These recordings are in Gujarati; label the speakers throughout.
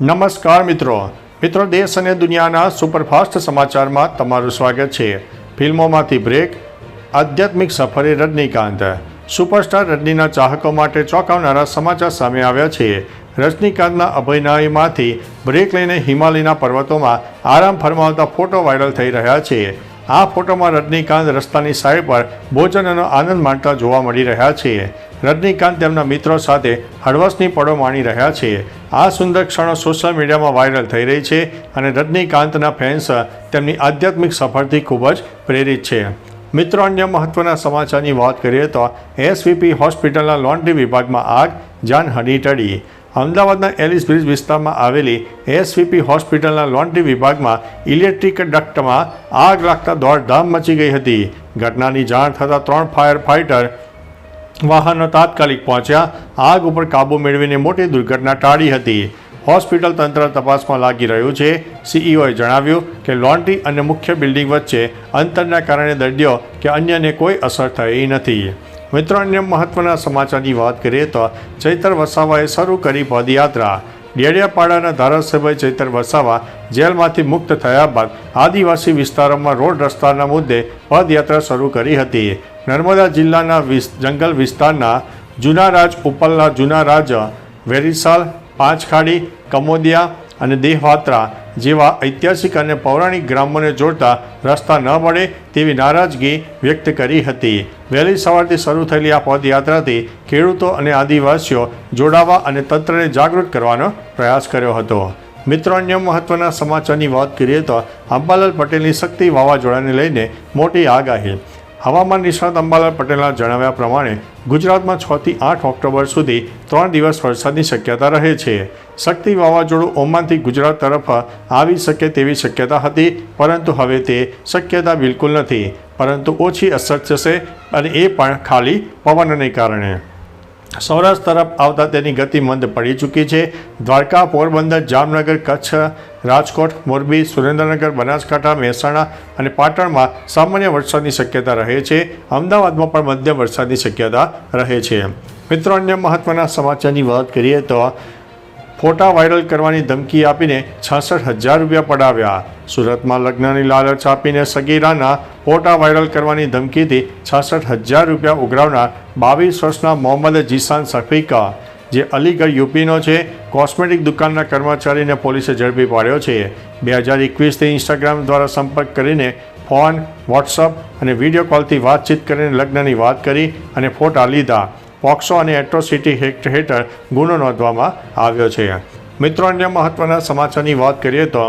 Speaker 1: નમસ્કાર મિત્રો. મિત્રો, દેશ અને દુનિયાના સુપરફાસ્ટ સમાચારમાં તમારું સ્વાગત છે. ફિલ્મોમાંથી બ્રેક, આધ્યાત્મિક સફરે રજનીકાંત. સુપરસ્ટાર રજનીના ચાહકો માટે ચોંકાવનારા સમાચાર સામે આવ્યા છે. રજનીકાંતના અભિનયમાંથી બ્રેક લઈને હિમાલયના પર્વતોમાં આરામ ફરમાવતા ફોટો વાયરલ થઈ રહ્યા છે. આ ફોટોમાં રજનીકાંત રસ્તાની સાઈડ પર ભોજનનો આનંદ માણતા જોવા મળી રહ્યા છે. રજનીકાંત તેમના મિત્રો સાથે હળવશની પળો માણી રહ્યા છે. આ સુંદર ક્ષણો સોશિયલ મીડિયામાં વાયરલ થઈ રહી છે અને રજનીકાંતના ફેન્સ તેમની આધ્યાત્મિક સફળથી ખૂબ જ પ્રેરિત છે. મિત્રો, અન્ય મહત્વના સમાચારની વાત કરીએ તો એસવીપી હોસ્પિટલના લોન્ડ્રી વિભાગમાં આગ જાનહાની ટળી. અમદાવાદના એલિસ બ્રિજ વિસ્તારમાં આવેલી એસવીપી હોસ્પિટલના લોન્ડ્રી વિભાગમાં ઇલેક્ટ્રિક ડક્ટમાં આગ લાગતા દોડધામ મચી ગઈ હતી. ઘટનાની જાણ થતાં ત્રણ ફાયર ફાઇટર વાહનો તાત્કાલિક પહોંચ્યા. આગ ઉપર કાબૂ મેળવીને મોટી દુર્ઘટના ટાળી હતી. હોસ્પિટલ તંત્ર તપાસમાં લાગી રહ્યું છે. સીઈઓએ જણાવ્યું કે લોન્ડ્રી અને મુખ્ય બિલ્ડિંગ વચ્ચે અંતરના કારણે દર્દીઓ કે અન્યને કોઈ અસર થઈ નથી. મિત્રો, અન્ય મહત્વના સમાચારની વાત કરીએ તો ચૈતર વસાવાએ શરૂ કરી પદયાત્રા. ડેડિયાપાડાના ધારાસભ્ય ચૈતર વસાવા જેલમાંથી મુક્ત થયા બાદ આદિવાસી વિસ્તારોમાં રોડ રસ્તાના મુદ્દે પદયાત્રા શરૂ કરી હતી. નર્મદા જિલ્લાના જંગલ વિસ્તારના જૂના રાજ ઉપલના જૂના રાજ વેરીસાલ, પાંચખાડી, કમોદિયા અને દેહવાત્રા જેવા ઐતિહાસિક અને પૌરાણિક ગ્રામોને જોડતા રસ્તા ન મળે તેવી નારાજગી વ્યક્ત કરી હતી. વહેલી સવારથી શરૂ થયેલી આ પદયાત્રાથી ખેડૂતો અને આદિવાસીઓ જોડાવા અને તંત્રને જાગૃત કરવાનો પ્રયાસ કર્યો હતો. મિત્રો, અન્ય મહત્વના સમાચારની વાત કરીએ તો અંબાલાલ પટેલની શક્તિ વાવાઝોડાને લઈને મોટી આગાહી. હવામાન નિષ્ણાત અંબાલાલ પટેલના જણાવ્યા પ્રમાણે ગુજરાતમાં છ થી આઠ ઓક્ટોબર સુધી ત્રણ દિવસ વરસાદની શક્યતા રહે છે. શક્તિ વાવાઝોડું ઓમાનથી ગુજરાત તરફ આવી શકે તેવી શક્યતા હતી, પરંતુ હવે તે શક્યતા બિલકુલ નથી. પરંતુ ઓછી અસર થશે અને એ પણ ખાલી પવનને કારણે. સૌરાષ્ટ્ર તરફ આવતા તેની ગતિ મંદ પડી ચૂકી છે. દ્વારકા, પોરબંદર, જામનગર, કચ્છ, રાજકોટ, મોરબી, સુરેન્દ્રનગર, બનાસકાંઠા, મહેસાણા અને પાટણમાં સામાન્ય વરસાદની શક્યતા રહે છે. અમદાવાદમાં પણ મધ્યમ વરસાદની શક્યતા રહે છે. મિત્રો, અન્ય મહત્ત્વના સમાચારની વાત કરીએ તો ફોટા વાયરલ કરવાની ધમકી આપીને છાસઠ હજાર રૂપિયા પડાવ્યા. સુરતમાં લગ્નની લાલચ આપીને સગીરાના ફોટા વાયરલ કરવાની ધમકીથી છાસઠ હજાર રૂપિયા ઉઘરાવનાર બાવીસ વર્ષના મોહમ્મદ જીસાન સફીકા, જે અલીગઢ યુપીનો છે, કોસ્મેટિક દુકાનના કર્મચારીને પોલીસે ઝડપી પાડ્યો છે. બે હજાર એકવીસથી ઇન્સ્ટાગ્રામ દ્વારા સંપર્ક કરીને ફોન, વોટ્સઅપ અને વીડિયો કોલથી વાતચીત કરીને લગ્નની વાત કરી અને ફોટા લીધા. પોક્સો અને એટ્રોસિટી હેઠળ ગુનો નોંધવામાં આવ્યો છે. મિત્રો, અન્ય મહત્વના સમાચારની વાત કરીએ તો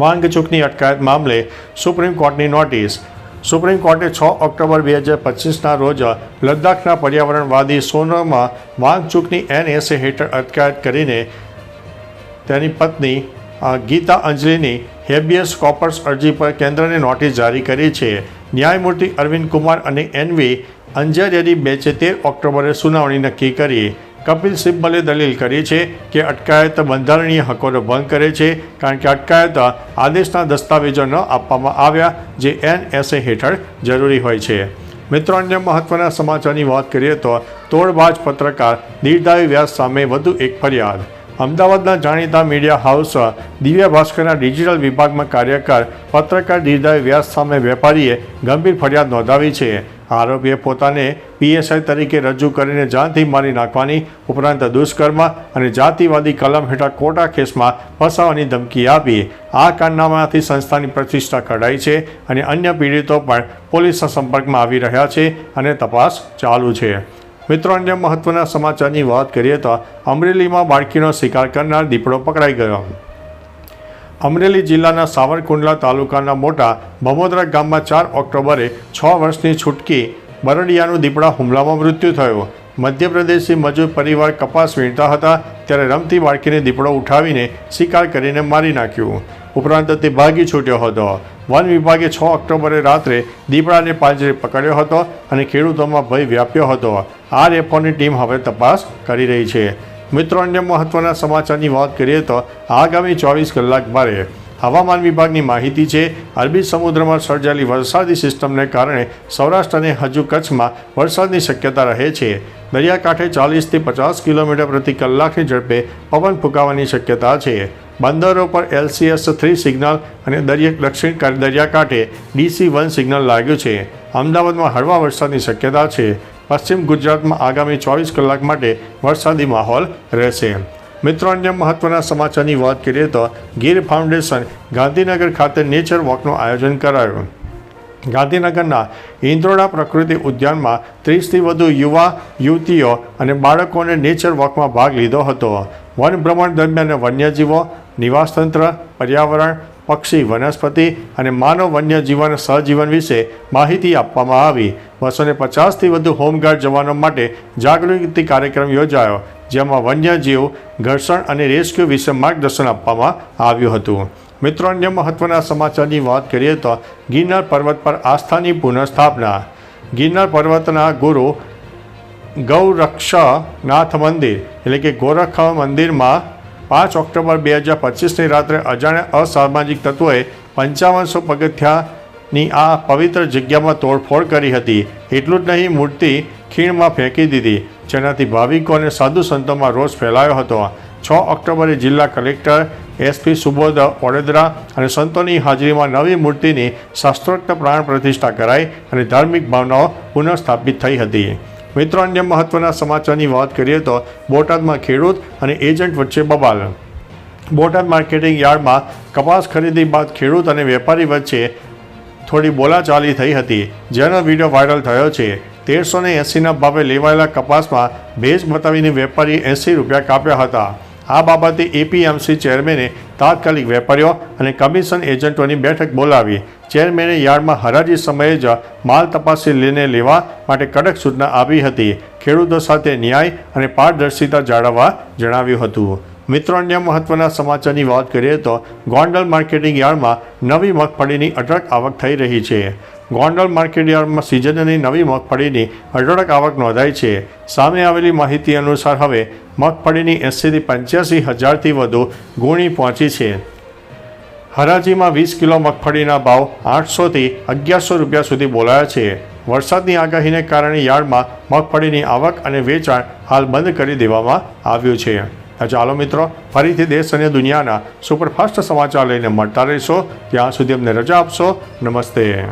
Speaker 1: વાંગચૂકની અટકાયત મામલે સુપ્રીમ કોર્ટની નોટિસ. સુપ્રીમ કોર્ટે છ ઓક્ટોબર બે હજાર પચીસના રોજ લદ્દાખના પર્યાવરણવાદી સોનમાં વાંગચૂકની એનએસએ હેઠળ અટકાયત કરીને તેની પત્ની ગીતા અંજલિની હેબિયસ કોપર્સ અરજી પર કેન્દ્રને નોટિસ જારી કરી છે. ન્યાયમૂર્તિ અરવિંદ કુમાર અને એનવી અંજારિયાની બેચે તેર ઓક્ટોબરે સુનાવણી નક્કી કરી. કપિલ સિબ્બલે દલીલ કરી છે કે અટકાયત બંધારણીય હકોનો ભંગ કરે છે કારણ કે અટકાયત આદેશના દસ્તાવેજો ન આપવામાં આવ્યા જે એનએસએ હેઠળ જરૂરી હોય છે. મિત્રો, અન્ય મહત્વના સમાચારની વાત કરીએ તો તોડબાજ પત્રકાર નિર્દાય વ્યાસ સામે વધુ એક ફરિયાદ. અમદાવાદના જાણીતા મીડિયા હાઉસ દિવ્ય ભાસ્કરના ડિજિટલ વિભાગમાં કાર્યકર, પત્રકાર દીર્ઘાયુ વ્યાસ સામે વેપારીએ ગંભીર ફરિયાદ નોંધાવી છે. આરોપીએ પોતાને પીએસઆઈ તરીકે રજૂ કરીને જાનથી મારી નાખવાની ઉપરાંત દુષ્કર્મ અને જાતિવાદી કલમ હેઠળ કોટા કેસમાં ફસાવાની ધમકી આપી. આ કારનામાથી સંસ્થાની પ્રતિષ્ઠા કઢાઈ છે અને અન્ય પીડિતો પણ પોલીસના સંપર્કમાં આવી રહ્યા છે અને તપાસ ચાલુ છે. મિત્રો, અન્ય મહત્વના સમાચારની વાત કરીએ તો અમરેલીમાં બાળકીનો શિકાર કરનાર દીપડો પકડાઈ ગયો. અમરેલી જિલ્લાના સાવરકુંડલા તાલુકાના મોટા ભમોદરા ગામમાં ચાર ઓક્ટોબરે છ વર્ષની છૂટકી બરડિયાનું દીપડા હુમલામાં મૃત્યુ થયું. મધ્યપ્રદેશી મજૂર પરિવાર કપાસ વીણતા હતા, ત્યારે રમતી બાળકીને દીપડો ઉઠાવીને શિકાર કરીને મારી નાખ્યું. ઉપરાંત તે ભાગી છૂટ્યો હતો. વન વિભાગે છ ઓક્ટોબરે રાત્રે દીપડાને પાંજરે પકડ્યો હતો અને ખેડૂતોમાં ભય વ્યાપ્યો હતો. આ રેફોની ટીમ હવે તપાસ કરી રહી છે. મિત્રો, અન્ય મહત્વના સમાચારની વાત કરીએ તો આગામી ચોવીસ કલાક મારે હવામાન વિભાગની માહિતી છે, અરબી સમુદ્રમાં સર્જાયેલી વરસાદી સિસ્ટમને કારણે સૌરાષ્ટ્ર અને હજુ કચ્છમાં વરસાદની શક્યતા રહે છે. દરિયાકાંઠે ચાલીસથી પચાસ કિલોમીટર પ્રતિ કલાકની ઝડપે પવન ફૂંકાવાની શક્યતા છે. બંદરો પર એલસીએસ થ્રી સિગ્નલ અને દરિયા દક્ષિણ દરિયાકાંઠે ડીસી વન સિગ્નલ લાગ્યું છે. અમદાવાદમાં હળવા વરસાદની શક્યતા છે. પશ્ચિમ ગુજરાતમાં આગામી ચોવીસ કલાક માટે વરસાદી માહોલ રહેશે. મિત્રો, અન્ય મહત્વના સમાચારની વાત કરીએ તો ગીર ફાઉન્ડેશન ગાંધીનગર ખાતે નેચર વોકનું આયોજન કરાયું. ગાંધીનગરના ઇન્દ્રોડા પ્રકૃતિ ઉદ્યાનમાં ત્રીસથી વધુ યુવા, યુવતીઓ અને બાળકોને નેચર વોકમાં ભાગ લીધો હતો. વન ભ્રમણ દરમિયાન વન્યજીવો નિવાસતંત્ર, પર્યાવરણ, પક્ષી, વનસ્પતિ અને માનવ વન્યજીવન સહજીવન વિશે માહિતી આપવામાં આવી. બસો ને પચાસથી વધુ હોમગાર્ડ જવાનો માટે જાગૃતિ કાર્યક્રમ યોજાયો, જેમાં વન્યજીવ, ઘર્ષણ અને રેસ્ક્યુ વિશે માર્ગદર્શન આપવામાં આવ્યું હતું. મિત્રો, અન્ય મહત્વના સમાચારની વાત કરીએ તો ગિરનાર પર્વત પર આસ્થાની પુનઃસ્થાપના. ગિરનાર પર્વતના ગુરુ ગૌરક્ષનાથ મંદિર, એટલે કે ગોરખ મંદિરમાં પાંચ ઓક્ટોબર બે હજાર પચીસની રાત્રે અજાણ્યા અસામાજિક તત્વોએ પંચાવનસો પગથિયાની આ પવિત્ર જગ્યામાં તોડફોડ કરી હતી. એટલું જ નહીં, મૂર્તિ ખીણમાં ફેંકી દીધી, જેનાથી ભાવિકો અને સાધુ સંતોમાં રોષ ફેલાયો હતો. છ ઓક્ટોબરે જિલ્લા કલેક્ટર એસપી સુબોધ વડોદરા અને સંતોની હાજરીમાં નવી મૂર્તિની શાસ્ત્રોક્ત પ્રાણ પ્રતિષ્ઠા કરાઈ અને ધાર્મિક ભાવનાઓ પુનઃસ્થાપિત થઈ હતી. મિત્રો, અન્ય મહત્વના સમાચારની વાત કરીએ તો બોટાદમાં ખેડૂત અને એજન્ટ વચ્ચે બબાલ. બોટાદ માર્કેટિંગ યાર્ડમાં કપાસ ખરીદી બાદ ખેડૂત અને વેપારી વચ્ચે થોડી બોલાચાલી થઈ હતી. જેનો વીડિયો વાયરલ થયો છે. તેરસો ને એંસીના ભાવે લેવાયેલા કપાસમાં ભેજ બતાવીને વેપારીએ એંસી રૂપિયા કાપ્યા હતા. આ બાબતે એપીએમસી ચેરમેને તાત્કાલિક વેપારીઓ અને કમિશન એજન્ટોની બેઠક બોલાવી. ચેરમેને યાર્ડમાં હરાજી સમયે જ માલ તપાસી લઈને લેવા માટે કડક સૂચના આપી હતી. ખેડૂતો સાથે ન્યાય અને પારદર્શિતા જાળવવા જણાવ્યું હતું. મિત્રો, અન્ય મહત્વના સમાચારની વાત કરીએ તો ગોંડલ માર્કેટિંગ યાર્ડમાં નવી મગફળીની અઢળક આવક થઈ રહી છે. ગોંડલ માર્કેટ યાર્ડમાં સિઝનની નવી મગફળીની અઢળક આવક નોંધાઈ છે. સામે આવેલી માહિતી અનુસાર હવે મગફળીની એંસીથી પંચ્યાસી હજારથી વધુ ગુણી પહોંચી છે. હરાજીમાં વીસ કિલો મગફળીના ભાવ આઠસોથી અગિયારસો રૂપિયા સુધી બોલાયા છે. વરસાદની આગાહીને કારણે યાર્ડમાં મગફળીની આવક અને વેચાણ હાલ બંધ કરી દેવામાં આવ્યું છે. ચાલો મિત્રો, ફરીથી દેશ અને દુનિયાના સુપરફાસ્ટ સમાચાર લઈને મળતા રહીશો. ત્યાં સુધી અમને રજા આપશો. નમસ્તે.